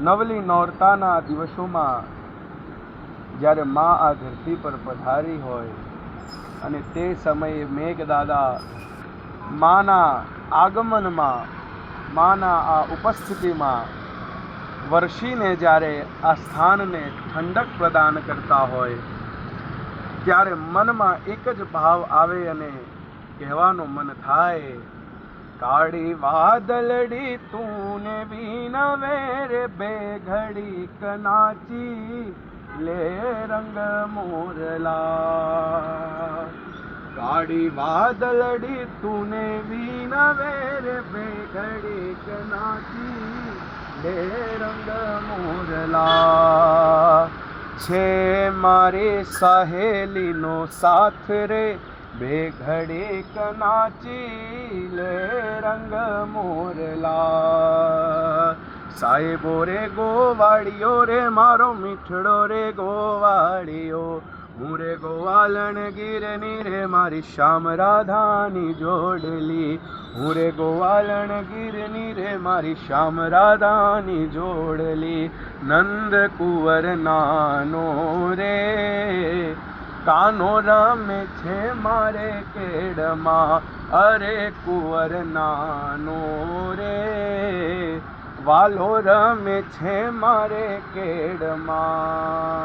નવલી નોરતાના દિવસોમાં જ્યારે મા આ ધરતી પર પધારી હોય અને તે સમયે મેઘદાદા માના આગમનમાં, માના આ ઉપસ્થિતિમાં વર્ષીને જ્યારે આ સ્થાનને ઠંડક પ્રદાન કરતા હોય, ત્યારે મનમાં એક જ ભાવ આવે અને કહેવાનું મન થાય કાળી વાદળડી તું વિનવે રે બે ઘડી કનાચી લે રંગ મોરલા કાળી વાદળડી તું વિનવે રે બે ઘડી કનાચી લે રંગ મોરલા છે મારી સહેલીનો સાથ રે બે ઘડીક નાચી લે રંગ મોરલા સાહેબો રે ગોવાળિયો રે મારો મીઠડો રે ગોવાળિયો હું રે ગોવાલણ ગીરની રે મારી શ્યામ રાધાની જોડલી હું રે ગોવાલણ ગીરની રે મારી શ્યામ રાધાની જોડલી નંદ કુંવર નાનો રે કાનો રમે છે મારે કેડમાં? અરે કુંવર નાનો રે વાલો રમે છે મારે કેડમાં?